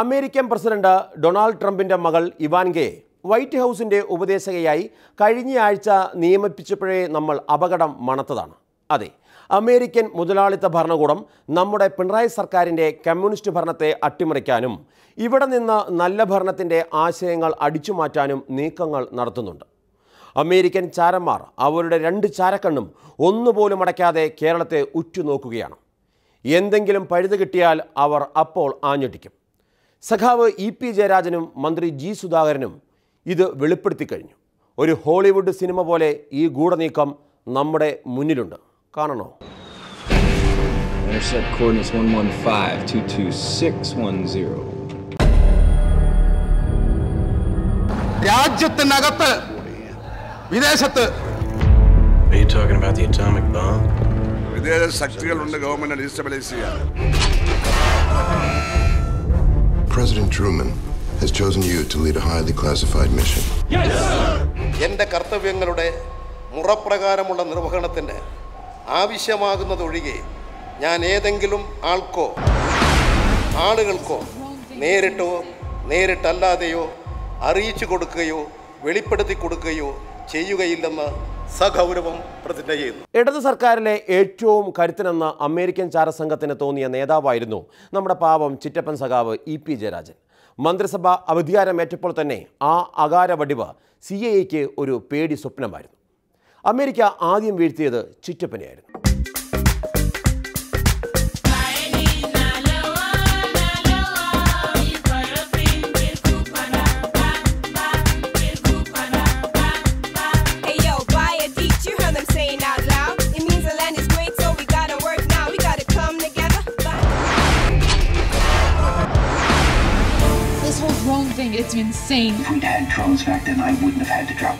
American president Donald ട്രംപിന്റെ മകൾ ഇവാൻഗെ white ഹൗസിന്റെ ഉപദേശകയായി കഴിഞ്ഞയാഴ്ച നിയമിപ്പിച്ചപ്പോഴേ നമ്മൾ അപകടം മണത്തതാണ്. അതെ അമേരിക്കൻ മുതലാളിത്ത ഭരണകൂടം നമ്മുടെ പിണറായി സർക്കാരിന്റെ കമ്മ്യൂണിസ്റ്റ് ഭരണത്തെ അട്ടിമറിക്കാനും ഇവിടെ നിന്ന് നല്ല ഭരണത്തിന്റെ ആശയങ്ങൾ അടിച്ചുമാറ്റാനും നീക്കങ്ങൾ നടത്തുന്നുണ്ട്. അമേരിക്കൻ ചാരന്മാർ അവരുടെ രണ്ട് ചാരക്കണ്ണും ഒന്നുപോലും അടയ്ക്കാതെ കേരളത്തെ ഉറ്റുനോക്കുകയാണ്. എന്തെങ്കിലും പഴുത് കിട്ടിയാൽ അവർ അപ്പോൾ ആഞ്ഞടിക്കും സഖാവ് ഇ പി ജയരാജനും മന്ത്രി ജി സുധാകരനും ഇത് വെളിപ്പെടുത്തി കഴിഞ്ഞു ഒരു ഹോളിവുഡ് സിനിമ പോലെ ഈ ഗൂഢനീക്കം നമ്മുടെ മുന്നിലുണ്ട് കാണണോ Intercept coordinates 115-22610. രാജ്യത്തിനകത്ത് വിദേശത്ത് Are you talking about the atomic bomb? വിദേശ ശക്തികളുണ്ട് ഗവൺമെന്റ് ഡീസ്റ്റബിലൈസ് ചെയ്യാൻ President Truman has chosen you to lead a highly classified mission. എന്റെ കർത്തവ്യങ്ങളുടെ മുറപ്രകാരമുള്ള നിർവഹണത്തിന് ആവശ്യമാകുന്നതൊഴികെ ഞാൻ ഏതെങ്കിലും ആൾക്കോ ആളുകൾക്കോ നേരിട്ടോ നേരിട്ടല്ലാതെയോ അറിയിച്ചു കൊടുക്കുകയോ വെളിപ്പെടുത്തി കൊടുക്കുകയോ ചെയ്യുകയില്ലെന്ന് സഗൗരവം പ്രതിജ്ഞ ചെയ്യുന്നു. ഇടത് സർക്കാരിലെ ഏറ്റവും കരുത്തനെന്ന് അമേരിക്കൻ ചാരസംഘത്തിന് തോന്നിയ നേതാവായിരുന്നു നമ്മുടെ പാവം ചിറ്റപ്പൻ സഖാവ് ഇ പി ജയരാജൻ. മന്ത്രിസഭ അധികാരമേറ്റപ്പോൾ തന്നെ ആ അകാര വടിവ് സി ഒരു പേടി സ്വപ്നമായിരുന്നു. അമേരിക്ക ആദ്യം വീഴ്ത്തിയത് ചിറ്റപ്പനെയായിരുന്നു.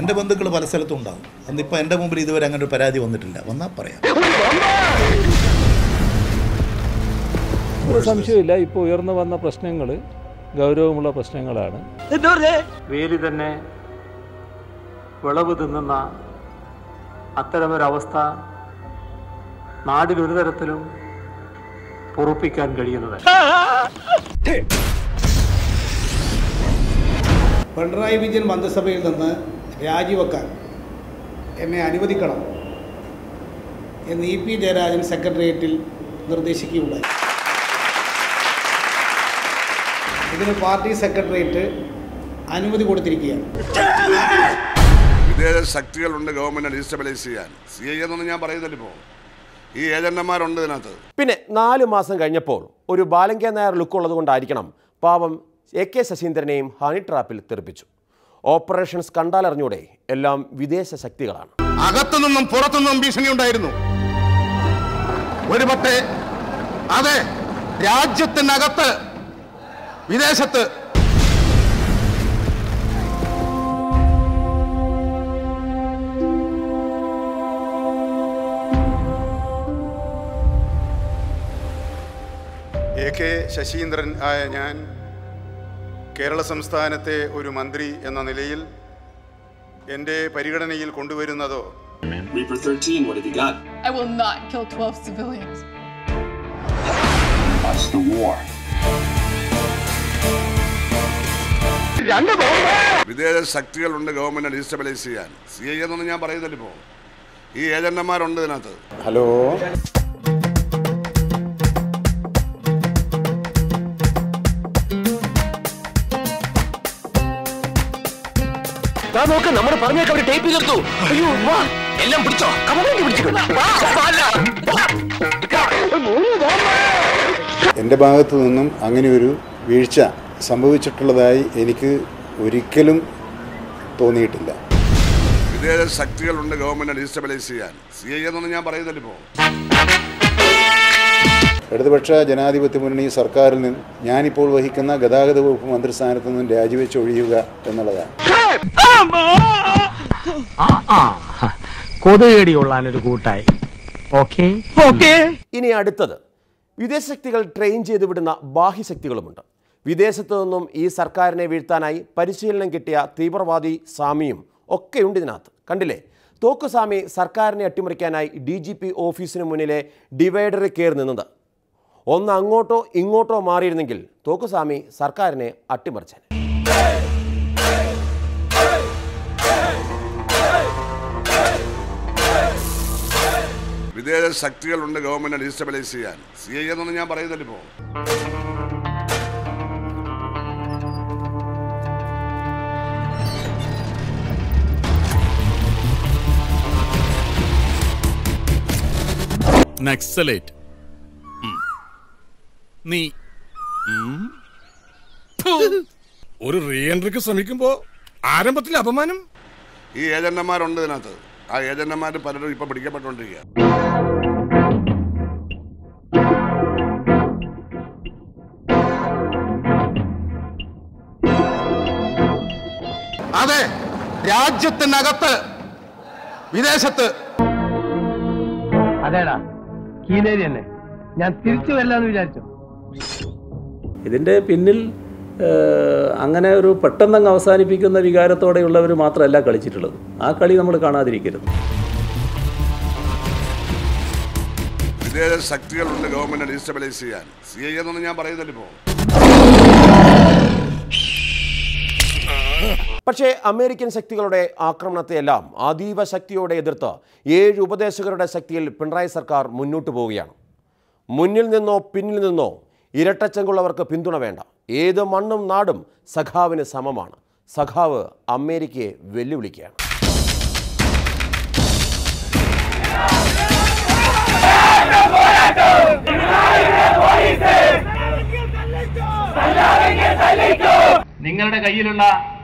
എന്റെ ബന്ധുക്കൾ പല സ്ഥലത്തും ഉണ്ടാവും. അന്നിപ്പോ എന്റെ മുമ്പിൽ ഇതുവരെ അങ്ങനെ ഒരു പരാതി വന്നിട്ടില്ല. വന്നാ പറയാം. ഒരു സംശയമില്ല ഇപ്പോൾ ഉയർന്നു വന്ന പ്രശ്നങ്ങൾ ഗൗരവമുള്ള പ്രശ്നങ്ങളാണ്. വേലി തന്നെ വിളവ് തിന്നുന്ന അത്തരമൊരവസ്ഥ നാടിനൊരു തരത്തിലും പൊറുപ്പിക്കാൻ കഴിയുന്നതല്ല. പിണറായി വിജയൻ മന്ത്രിസഭയിൽ നിന്ന് രാജിവെക്കാൻ എന്നെ അനുവദിക്കണം എന്ന് ഇ പി ജയരാജൻ സെക്രട്ടേറിയറ്റിൽ നിർദ്ദേശിക്കുകയുണ്ടായി. ഇതിന് പാർട്ടി സെക്രട്ടേറിയറ്റ് അനുമതി കൊടുത്തിരിക്കുകയാണ്. വിദേശ ശക്തികളുണ്ട് ഗവൺമെന്റ് ഡീസ്റ്റബിലൈസ് ചെയ്യാൻ. സി ഐ എന്നൊന്നും ഞാൻ പറയുന്നില്ല ഇപ്പോൾ ഈ ഏജന്റന്മാരുണ്ട് ഇതിനകത്ത്. പിന്നെ നാല് മാസം കഴിഞ്ഞപ്പോൾ ഒരു ബാലങ്കേ നായർ ലുക്ക് ഉള്ളതുകൊണ്ടായിരിക്കണം പാവം എ കെ ശശീന്ദ്രനെയും ഹണി ട്രാപ്പിൽ തെറിപ്പിച്ചു. ഓപ്പറേഷൻസ് കണ്ടാലറിഞ്ഞൂടെ എല്ലാം വിദേശ ശക്തികളാണ്. അകത്തുനിന്നും പുറത്തുനിന്നും ഭീഷണി ഉണ്ടായിരുന്നു ഒരുപക്ഷെ അതെ രാജ്യത്തിനകത്ത് വിദേശത്ത്. എ കെ ശശീന്ദ്രൻ ആയ ഞാൻ കേരള സംസ്ഥാനത്തെ ഒരു മന്ത്രി എന്ന നിലയിൽ എന്റെ പരിഗണനയിൽ കൊണ്ടുവരുന്നതോ Reaper 13, what have you got? I will not kill 12 civilians. What's the war? വിദേശ ശക്തികളുണ്ട് ഗവൺമെന്റ് ഡിസ്റ്റബിലൈസ് ചെയ്യാൻ സി ഐ എന്നൊന്നും ഞാൻ പറയുന്നില്ല ഇപ്പോ ഈ ഏജന്റന്മാരുണ്ട് ഇതിനകത്ത് ഹലോ നോക്ക് നമ്മൾ പറഞ്ഞേക്ക് അവർ ടേപ്പ് തീർത്തു അയ്യോ വാ. എല്ലാം പിടിച്ചോ? കമലേക്ക് പിടിച്ചു എന്റെ ഭാഗത്തു നിന്നും അങ്ങനെ ഒരു വീഴ്ച സംഭവിച്ചിട്ടുള്ളതായി എനിക്ക് ഒരിക്കലും തോന്നിയിട്ടില്ല. വിദേശ ശക്തികളുണ്ട് ഗവൺമെന്റ് ഡീസ്റ്റബിലൈസ് ചെയ്യാൻ. സി ഐ എന്നൊന്നും ഞാൻ പറയുന്നില്ല ഇപ്പോൾ ഇടതുപക്ഷ ജനാധിപത്യ മുന്നണി സർക്കാരിൽ നിന്ന് ഞാനിപ്പോൾ വഹിക്കുന്ന ഗതാഗത വകുപ്പ് മന്ത്രിസ്ഥാനത്ത് നിന്നും രാജിവെച്ച് ഒഴിയുക എന്നുള്ളതാണ്. കൊതുകേടിയുള്ളാനൊരു കൂട്ടായി. ഓക്കെ? ഓക്കെ. ഇനി അടുത്തത്. വിദേശ ശക്തികൾ ട്രെയിൻ ചെയ്ത് വിടുന്ന ബാഹ്യശക്തികളുമുണ്ട്. വിദേശത്തു നിന്നും ഈ സർക്കാരിനെ വീഴ്ത്താനായി പരിശീലനം കിട്ടിയ തീവ്രവാദി സ്വാമിയും ഒക്കെയുണ്ട് ഇതിനകത്ത്. കണ്ടില്ലേ? തോക്കുസാമി സർക്കാരിനെ അട്ടിമറിക്കാനായി ഡി ജി പി ഓഫീസിന് മുന്നിലെ ഡിവൈഡറിൽ കയറി നിന്നത്. ഒന്ന് അങ്ങോട്ടോ ഇങ്ങോട്ടോ മാറിയിരുന്നെങ്കിൽ തോക്കുസാമി സർക്കാരിനെ അട്ടിമറിച്ചേനെ. വിദേശ ശക്തികളുണ്ട് ഗവൺമെന്റ് ഡിസ്റ്റബിലൈസ് ചെയ്യാൻ. സി ഐ എന്നൊന്നും ഞാൻ പറയുന്നില്ല ഇപ്പോൾ നക്സലേറ്റ് നീ. ഒരു റീഎൻട്രിക്ക് ശ്രമിക്കുമ്പോ ആരംഭത്തിൽ അപമാനം? ഈ ഏജന്റന്മാരുണ്ട് ഇതിനകത്ത്. ആ ഏജന്റന്മാർ പലരും ഇപ്പൊ പിടിക്കപ്പെട്ടുകൊണ്ടിരിക്കുക അതെ രാജ്യത്തിനകത്ത് വിദേശത്ത്. അതേടാ കീലേരി തന്നെ ഞാൻ തിരിച്ചു വരില്ലെന്ന് വിചാരിച്ചു. ഇതിന്റെ പിന്നിൽ അങ്ങനെ ഒരു പെട്ടെന്നങ്ങ് അവസാനിപ്പിക്കുന്ന വികാരത്തോടെയുള്ളവർ മാത്രമല്ല കളിച്ചിട്ടുള്ളത്. ആ കളി നമ്മൾ കാണാതിരിക്കരുത്. വിദേശ ശക്തികളുണ്ട് ഗവൺമെന്റ് ഡിസ്റ്റബിലൈസ് ചെയ്യാൻ. സി ഐ എന്നൊന്നും ഞാൻ പറയുന്നില്ല ഇപ്പോൾ പക്ഷേ അമേരിക്കൻ ശക്തികളുടെ ആക്രമണത്തെയെല്ലാം അതീവ ശക്തിയോടെ എതിർത്ത് ഏഴ് ഉപദേശകരുടെ ശക്തിയിൽ പിണറായി സർക്കാർ മുന്നോട്ട് പോവുകയാണ്. മുന്നിൽ നിന്നോ പിന്നിൽ നിന്നോ ഇരട്ടച്ചങ്കുള്ളവർക്ക് പിന്തുണ വേണ്ട. ഏത് മണ്ണും നാടും സഖാവിന് സമമാണ്. സഖാവ് അമേരിക്കയെ വെല്ലുവിളിക്കുകയാണ്. നിങ്ങളുടെ കയ്യിലുള്ള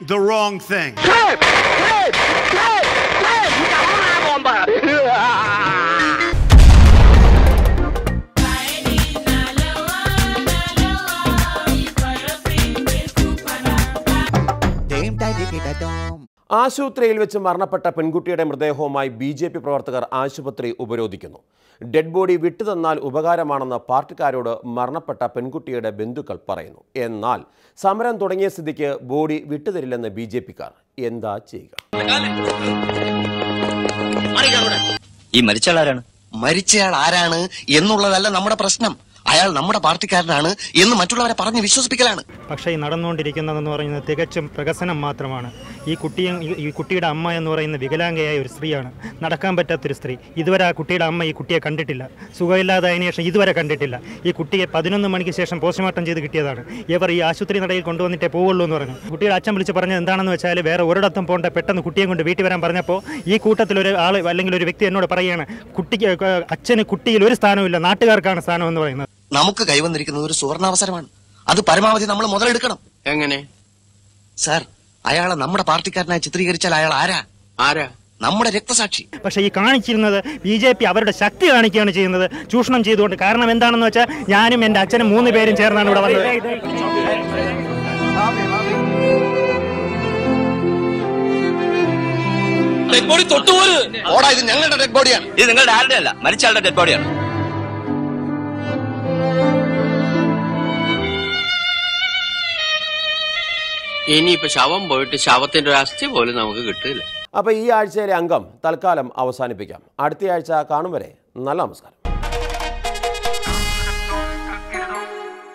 the wrong thing. Daddy, get a dome. ആശുപത്രിയിൽ വെച്ച് മരണപ്പെട്ട പെൺകുട്ടിയുടെ മൃതദേഹവുമായി ബി ജെ പി പ്രവർത്തകർ ആശുപത്രി ഉപരോധിക്കുന്നു. ഡെഡ് ബോഡി വിട്ടുതന്നാൽ ഉപകാരമാണെന്ന് പാർട്ടിക്കാരോട് മരണപ്പെട്ട പെൺകുട്ടിയുടെ ബന്ധുക്കൾ പറയുന്നു. എന്നാൽ സമരം തുടങ്ങിയ സ്ഥിതിക്ക് ബോഡി വിട്ടുതരില്ലെന്ന് ബി ജെ പിക്കാർ. എന്താ ചെയ്യുക? ഈ മരിച്ചയാളാരാണ് മരിച്ചയാൾ ആരാണ് എന്നുള്ളതല്ല നമ്മുടെ പ്രശ്നം. അയാൾ നമ്മുടെ പാർട്ടിക്കാരനാണ് എന്ന് മറ്റുള്ളവരെ പറഞ്ഞ് വിശ്വസിപ്പിക്കലാണ്. പക്ഷേ ഈ നടന്നുകൊണ്ടിരിക്കുന്നതെന്ന് പറയുന്നത് തികച്ചും പ്രകസനം മാത്രമാണ്. ഈ കുട്ടിയും ഈ- കുട്ടിയുടെ അമ്മ എന്ന് പറയുന്ന വികലാംഗയായ ഒരു സ്ത്രീയാണ്. നടക്കാൻ പറ്റാത്തൊരു സ്ത്രീ. ഇതുവരെ ആ കുട്ടിയുടെ അമ്മ ഈ കുട്ടിയെ കണ്ടിട്ടില്ല. സുഖമില്ലാതായതിനു ശേഷം ഇതുവരെ കണ്ടിട്ടില്ല. ഈ കുട്ടിയെ പതിനൊന്ന് മണിക്ക് ശേഷം പോസ്റ്റ്മോർട്ടം ചെയ്ത് കിട്ടിയതാണ്. ഇവർ ഈ ആശുപത്രി നടയിൽ കൊണ്ടുവന്നിട്ടേ പോവുള്ളൂ എന്ന് പറഞ്ഞു. കുട്ടിയുടെ അച്ഛൻ വിളിച്ച് പറഞ്ഞത് എന്താണെന്ന് വെച്ചാൽ വേറെ ഒരിടത്തും പോകേണ്ട പെട്ടെന്ന് കുട്ടിയെ കൊണ്ട് വീട്ടിൽ വരാൻ പറഞ്ഞപ്പോൾ ഈ കൂട്ടത്തിൽ ഒരു ആൾ അല്ലെങ്കിൽ ഒരു വ്യക്തി എന്നോട് പറയുകയാണ് കുട്ടിക്ക് അച്ഛന് കുട്ടിയിൽ ഒരു സ്ഥാനമില്ല നാട്ടുകാർക്കാണ് സ്ഥാനം എന്ന് പറയുന്നത്. നമുക്ക് കൈവന്നിരിക്കുന്നത് ഒരു സുവർണാവസരമാണ്. അത് പരമാവധി നമ്മൾ മുതലെടുക്കണം. എങ്ങനെ? സാർ അയാളെ നമ്മുടെ പാർട്ടിക്കാരനായി ചിത്രീകരിച്ചാൽ അയാൾ ആരാ? ആരാ? നമ്മുടെ രക്തസാക്ഷി. പക്ഷേ ഈ കാണിച്ചിരുന്നത് ബി ജെ പി അവരുടെ ശക്തി കാണിക്കുകയാണ് ചെയ്യുന്നത്. ചൂഷണം ചെയ്തുകൊണ്ട് കാരണം എന്താണെന്ന് വെച്ചാൽ ഞാനും എന്റെ അച്ഛനും മൂന്ന് പേരും ചേർന്നാണ് ഇവിടെ വന്നത്. ഡെഡ് ബോഡി തൊട്ടുപോലും ഓടാ ഇത് ഞങ്ങളുടെ ഡെഡ് ബോഡിയാണ് ഇത് നിങ്ങളുടെ ആരുടെ അല്ല മരിച്ചയാളുടെ ഡെഡ് ബോഡിയാണ് ഇനിയിപ്പോ ശവം പോയിട്ട് ശവത്തിന്റെ ഒരു അസ്ഥി പോലും നമുക്ക് കിട്ടില്ല. അപ്പൊ ഈ ആഴ്ചയിലെ അംഗം തൽക്കാലം അവസാനിപ്പിക്കാം. അടുത്ത ആഴ്ച കാണും വരെ നല്ല നമസ്കാരം.